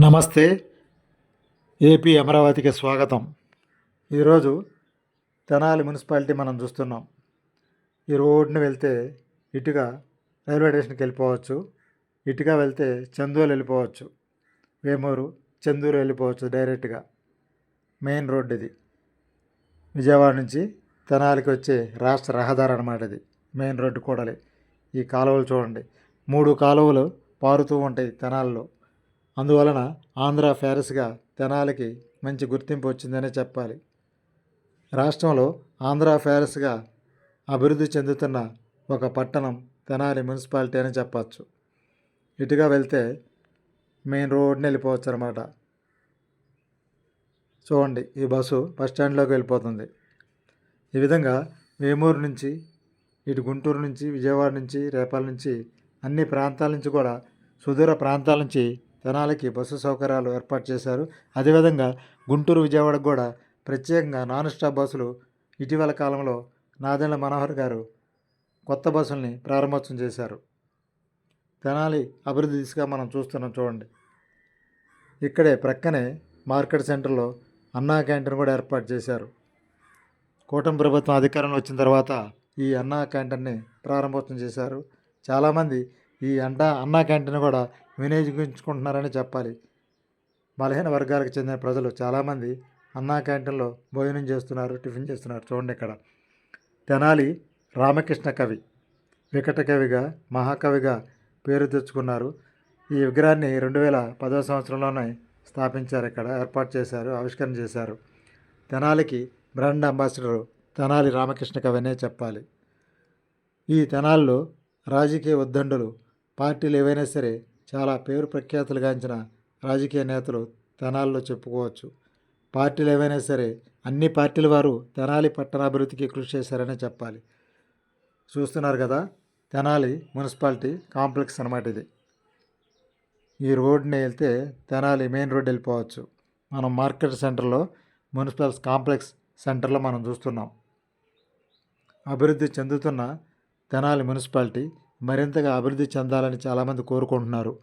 నమస్తే. ఏపీ అమరావతికి స్వాగతం. ఈరోజు తెనాలి మున్సిపాలిటీ మనం చూస్తున్నాం. ఈ రోడ్ని వెళ్తే ఇటుగా రైల్వే స్టేషన్కి వెళ్ళిపోవచ్చు. ఇటుగా వెళ్తే చందూరు వెళ్ళిపోవచ్చు. వేమూరు చందూరు వెళ్ళిపోవచ్చు డైరెక్ట్గా. మెయిన్ రోడ్ ఇది. విజయవాడ నుంచి తెనాలికి వచ్చే రాష్ట్ర రహదారి అన్నమాట ఇది. మెయిన్ రోడ్డు కూడలి. ఈ కాలువలు చూడండి. మూడు కాలువలు పారుతూ ఉంటాయి తెనాల్లో. అందువలన ఆంధ్ర ప్యారిస్గా తెనాలికి మంచి గుర్తింపు వచ్చిందనే చెప్పాలి. రాష్ట్రంలో ఆంధ్ర ప్యారిస్గా అభివృద్ధి చెందుతున్న ఒక పట్టణం తెనాలి మున్సిపాలిటీ అని చెప్పచ్చు. ఇటుగా వెళ్తే మెయిన్ రోడ్ని వెళ్ళిపోవచ్చు అనమాట చూడండి ఈ బస్సు బస్ స్టాండ్లోకి వెళ్ళిపోతుంది. ఈ విధంగా వేమూరు నుంచి ఇటు గుంటూరు నుంచి విజయవాడ నుంచి రేపాల నుంచి అన్ని ప్రాంతాల నుంచి కూడా సుదూర ప్రాంతాల నుంచి తెనాలికి బస్సు సౌకర్యాలు ఏర్పాటు చేశారు. అదేవిధంగా గుంటూరు విజయవాడకు కూడా ప్రత్యేకంగా నాన్ స్టాప్ బస్సులు ఇటీవల కాలంలో నాదెండ్ల మనోహర్ గారు కొత్త బస్సుల్ని ప్రారంభోత్సవం చేశారు. తెనాలి అభివృద్ధి దిశగా మనం చూస్తున్నాం చూడండి. ఇక్కడే ప్రక్కనే మార్కెట్ సెంటర్లో అన్నా క్యాంటీన్ కూడా ఏర్పాటు చేశారు. కూటమి ప్రభుత్వం అధికారంలో వచ్చిన తర్వాత ఈ అన్నా క్యాంటీన్ని ప్రారంభోత్సవం చేశారు. చాలామంది ఈ అంటా అన్నా క్యాంటీన్ కూడా వినియోగించుకుంటున్నారని చెప్పాలి. బలహీన వర్గాలకు చెందిన ప్రజలు చాలామంది అన్నా క్యాంటీన్లో భోజనం చేస్తున్నారు టిఫిన్ చేస్తున్నారు. చూడండి ఇక్కడ. తెనాలి రామకృష్ణ కవి వికట కవిగా మహాకవిగా పేరు తెచ్చుకున్నారు. ఈ విగ్రహాన్ని రెండు వేల పదవ సంవత్సరంలోనే స్థాపించారు ఇక్కడ ఏర్పాటు చేశారు ఆవిష్కరణ చేశారు. తెనాలికి బ్రాండ్ అంబాసిడరు తెనాలి రామకృష్ణ కవి అనే చెప్పాలి. ఈ తెనాల్లో రాజకీయ ఉద్దండులు పార్టీలు ఏవైనా సరే చాలా పేరు ప్రఖ్యాతులుగాంచిన రాజకీయ నేతలు తెనాలిలో చెప్పుకోవచ్చు. పార్టీలు ఏవైనా సరే అన్ని పార్టీల వారు తెనాలి పట్టణాభివృద్ధికి కృషి చేశారనే చెప్పాలి. చూస్తున్నారు కదా తెనాలి మున్సిపాలిటీ కాంప్లెక్స్ అన్నమాట ఇది. ఈ రోడ్ని వెళ్తే తెనాలి మెయిన్ రోడ్ వెళ్ళిపోవచ్చు. మనం మార్కెట్ సెంటర్లో మున్సిపల్ కాంప్లెక్స్ సెంటర్లో మనం చూస్తున్నాం. అభివృద్ధి చెందుతున్న తెనాలి మున్సిపాలిటీ మరింతగా అభివృద్ధి చెందాలని చాలామంది కోరుకుంటున్నారు.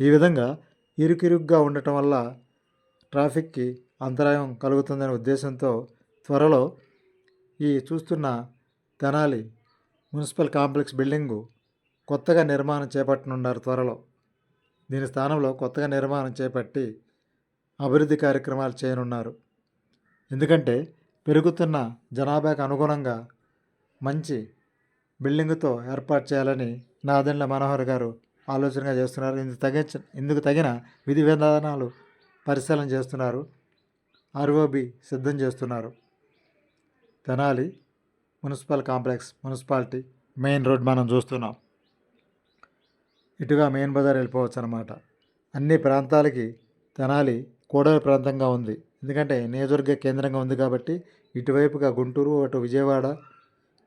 ఈ విధంగా ఇరుకిరుగ్గా ఉండటం వల్ల ట్రాఫిక్కి అంతరాయం కలుగుతుందనే ఉద్దేశంతో త్వరలో ఈ చూస్తున్న తెనాలి మున్సిపల్ కాంప్లెక్స్ బిల్డింగు కొత్తగా నిర్మాణం చేపట్టనున్నారు త్వరలో. దీని స్థానంలో కొత్తగా నిర్మాణం చేపట్టి అభివృద్ధి కార్యక్రమాలు చేయనున్నారు. ఎందుకంటే పెరుగుతున్న జనాభాకు అనుగుణంగా మంచి బిల్డింగుతో ఏర్పాటు చేయాలని నాదెండ్ల మనోహర్ గారు ఆలోచనగా చేస్తున్నారు. ఇందుకు తగిన ఇందుకు తగిన విధి విధానాలు పరిశీలన చేస్తున్నారు. ఆర్ఓబి సిద్ధం చేస్తున్నారు. Tenali municipal complex municipality main road మనం చూస్తున్నాం. ఇటుగా మెయిన్ బజార్ వెళ్ళిపోవచ్చు అనమాట అన్ని ప్రాంతాలకి తెనాలి కూడలి ప్రాంతంగా ఉంది. ఎందుకంటే నియోజకవర్గ కేంద్రంగా ఉంది కాబట్టి ఇటువైపుగా గుంటూరు అటు విజయవాడ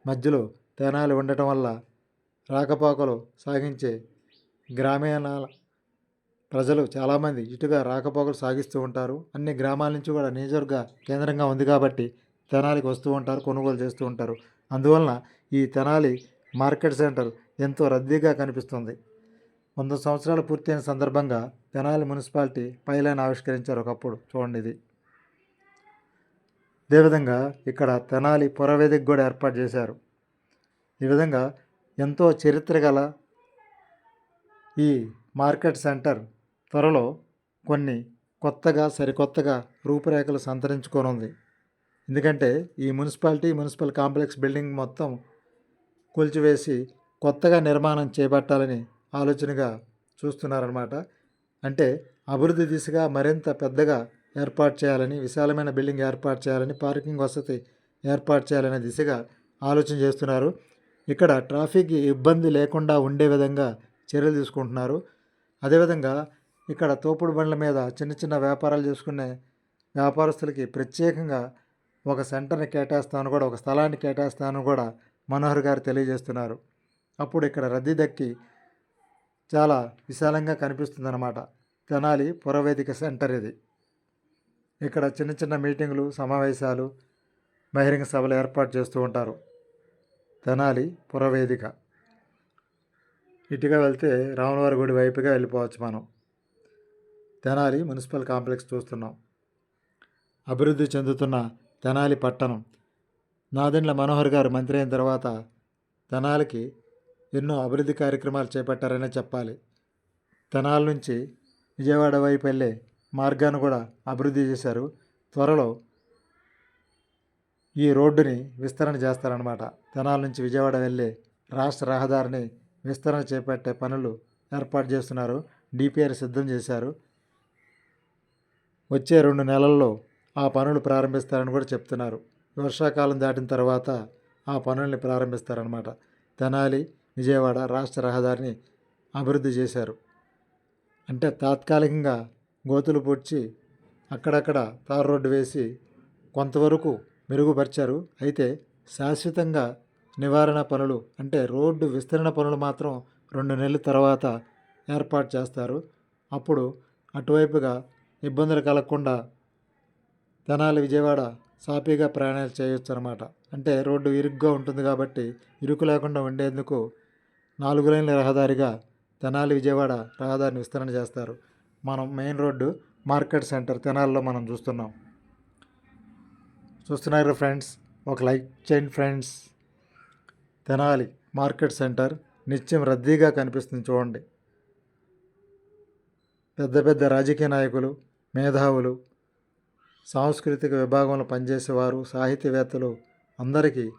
మధ్యలో తెనాలి ఉండటం వల్ల రాకపోకలు సాగించే గ్రామీణ ప్రజలు చాలామంది ఇటుగా రాకపోకలు సాగిస్తూ ఉంటారు. అన్ని గ్రామాల నుంచి కూడా నియోజకవర్గ కేంద్రంగా ఉంది కాబట్టి తెనాలికి వస్తూ ఉంటారు కొనుగోలు చేస్తూ ఉంటారు. అందువలన ఈ తెనాలి మార్కెట్ సెంటర్ ఎంతో రద్దీగా కనిపిస్తుంది. వంద సంవత్సరాలు పూర్తయిన సందర్భంగా తెనాలి మున్సిపాలిటీ పైలైన్ ఆవిష్కరించారు ఒకప్పుడు. చూడండి ఇది. అదేవిధంగా ఇక్కడ తెనాలి పురవేదిక కూడా ఏర్పాటు చేశారు. ఈ విధంగా ఎంతో చరిత్ర గల ఈ మార్కెట్ సెంటర్ త్వరలో కొన్ని కొత్తగా సరికొత్తగా రూపురేఖలు సంతరించుకోనుంది. ఎందుకంటే ఈ మున్సిపాలిటీ మున్సిపల్ కాంప్లెక్స్ బిల్డింగ్ మొత్తం కూల్చివేసి కొత్తగా నిర్మాణం చేపట్టాలని ఆలోచనగా చూస్తున్నారన్నమాట. అంటే అభివృద్ధి దిశగా మరింత పెద్దగా ఏర్పాటు చేయాలని విశాలమైన బిల్డింగ్ ఏర్పాటు చేయాలని పార్కింగ్ వసతి ఏర్పాటు చేయాలనే దిశగా ఆలోచన చేస్తున్నారు. ఇక్కడ ట్రాఫిక్ ఇబ్బంది లేకుండా ఉండే విధంగా చర్యలు తీసుకుంటున్నారు. అదేవిధంగా ఇక్కడ తోపుడు బండ్ల మీద చిన్న చిన్న వ్యాపారాలు చేసుకునే వ్యాపారస్తులకి ప్రత్యేకంగా ఒక సెంటర్ని కేటాయిస్తాను కూడా ఒక స్థలాన్ని కేటాయిస్తాను కూడా మనోహర్ గారు తెలియజేస్తున్నారు. అప్పుడు ఇక్కడ రద్దీ దక్కి చాలా విశాలంగా కనిపిస్తుంది అన్నమాట తెనాలి పురవేదిక సెంటర్ ఇది. ఇక్కడ చిన్న చిన్న మీటింగులు సమావేశాలు బహిరంగ సభలు ఏర్పాటు చేస్తూ ఉంటారు. తెనాలి పురవేదిక. ఇటుగా వెళ్తే రాములవారి గుడి వైపుగా వెళ్ళిపోవచ్చు మనం. తెనాలి మున్సిపల్ కాంప్లెక్స్ చూస్తున్నాం. అభివృద్ధి చెందుతున్న తెనాలి పట్టణం. నాదెండ్ల మనోహర్ గారు మంత్రి అయిన తర్వాత తెనాలికి ఎన్నో అభివృద్ధి కార్యక్రమాలు చేపట్టారనే చెప్పాలి. తెనాలి నుంచి విజయవాడ వైపు వెళ్ళే మార్గాన్ని కూడా అభివృద్ధి చేశారు. త్వరలో ఈ రోడ్డుని విస్తరణ చేస్తారనమాట తెనాల నుంచి విజయవాడ వెళ్ళే రాష్ట్ర రహదారిని విస్తరణ చేపట్టే పనులు ఏర్పాటు చేస్తున్నారు. డిపిఆర్ సిద్ధం చేశారు. వచ్చే రెండు నెలల్లో ఆ పనులు ప్రారంభిస్తారని కూడా చెప్తున్నారు. వర్షాకాలం దాటిన తర్వాత ఆ పనుల్ని ప్రారంభిస్తారనమాట తెనాలి విజయవాడ రాష్ట్ర రహదారిని అభివృద్ధి చేశారు. అంటే తాత్కాలికంగా గోతులు పొడ్చి అక్కడక్కడ తార్ రోడ్డు వేసి కొంతవరకు మెరుగుపరిచారు. అయితే శాశ్వతంగా నివారణ పనులు అంటే రోడ్డు విస్తరణ పనులు మాత్రం రెండు నెలల తర్వాత ఏర్పాటు చేస్తారు. అప్పుడు అటువైపుగా ఇబ్బందులు కలగకుండా తెనాలి విజయవాడ సాఫీగా ప్రయాణాలు చేయొచ్చు అనమాట అంటే రోడ్డు ఇరుగ్గా ఉంటుంది కాబట్టి ఇరుకు లేకుండా ఉండేందుకు నాలుగు లైన్ల రహదారిగా తెనాలి విజయవాడ రహదారిని విస్తరణ చేస్తారు. మనం మెయిన్ రోడ్డు మార్కెట్ సెంటర్ తెనాలిలో మనం చూస్తున్నాం. చూస్తున్నారు ఫ్రెండ్స్? ఒక లైక్ చేయండి ఫ్రెండ్స్. తెనాలి మార్కెట్ సెంటర్ నిత్యం రద్దీగా కనిపిస్తుంది చూడండి. పెద్ద పెద్ద రాజకీయ నాయకులు మేధావులు సాంస్కృతిక విభాగంలో పనిచేసేవారు సాహితీవేత్తలు అందరికీ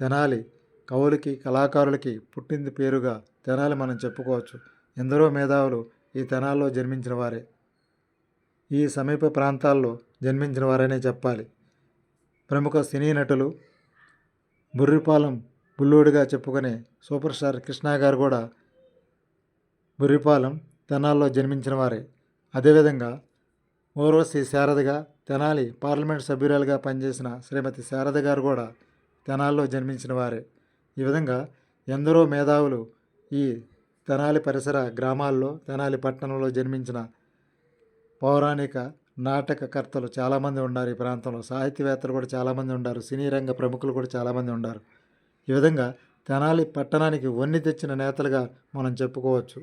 తెనాలి కవులకి కళాకారులకి పుట్టింది పేరుగా తెనాలి మనం చెప్పుకోవచ్చు. ఎందరో మేధావులు ఈ తెనాల్లో జన్మించిన వారే. ఈ సమీప ప్రాంతాల్లో జన్మించిన వారనే చెప్పాలి. ప్రముఖ సినీ నటులు బుర్రిపాలెం బుల్లోడుగా చెప్పుకునే సూపర్ స్టార్ కృష్ణ గారు కూడా బుర్రిపాలెం తెనాల్లో జన్మించిన వారే. అదేవిధంగా ఓర్వశి శారదగా తెనాలి పార్లమెంట్ సభ్యురాలుగా పనిచేసిన శ్రీమతి శారద గారు కూడా తెనాల్లో జన్మించిన వారే. ఈ విధంగా ఎందరో మేధావులు ఈ తెనాలి పరిసర గ్రామాల్లో తెనాలి పట్టణంలో జన్మించిన పౌరాణిక నాటకకర్తలు చాలామంది ఉన్నారు ఈ ప్రాంతంలో. సాహిత్యవేత్తలు కూడా చాలామంది ఉన్నారు. సినీ రంగ ప్రముఖులు కూడా చాలామంది ఉన్నారు. ఈ విధంగా తెనాలి పట్టణానికి వన్ని తెచ్చిన నేతలుగా మనం చెప్పుకోవచ్చు.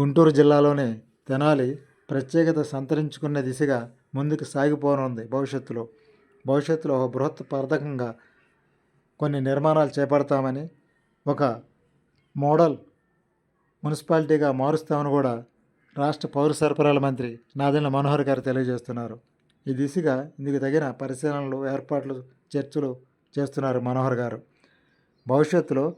గుంటూరు జిల్లాలోనే తెనాలి ప్రత్యేకత సంతరించుకునే దిశగా ముందుకు సాగిపోనుంది భవిష్యత్తులో. భవిష్యత్తులో ఒక బృహత్ పథకంగా కొన్ని నిర్మాణాలు చేపడతామని ఒక మోడల్ మున్సిపాలిటీగా మారుస్తామని కూడా రాష్ట్ర పౌర సరఫరాల మంత్రి నాదెండ్ల మనోహర్ గారు తెలియజేస్తున్నారు. ఈ దిశగా ఇందుకు తగిన పరిశీలనలు ఏర్పాట్లు చర్చలు చేస్తున్నారు మనోహర్ గారు. భవిష్యత్తులో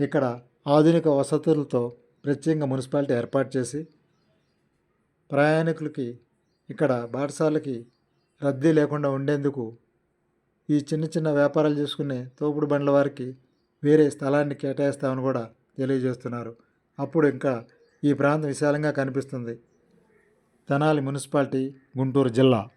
ఇక్కడ ఆధునిక వసతులతో ప్రత్యేకంగా మున్సిపాలిటీ ఏర్పాటు చేసి ప్రయాణికులకి ఇక్కడ బాటసాలకి రద్దీ లేకుండా ఉండేందుకు ఈ చిన్న చిన్న వ్యాపారాలు చేసుకునే తోపుడు బండ్ల వారికి వేరే స్థలాన్ని కేటాయిస్తామని కూడా తెలియజేస్తున్నారు. అప్పుడు ఇంకా ఈ ప్రాంతం విశాలంగా కనిపిస్తుంది. తెనాలి మున్సిపాలిటీ గుంటూరు జిల్లా.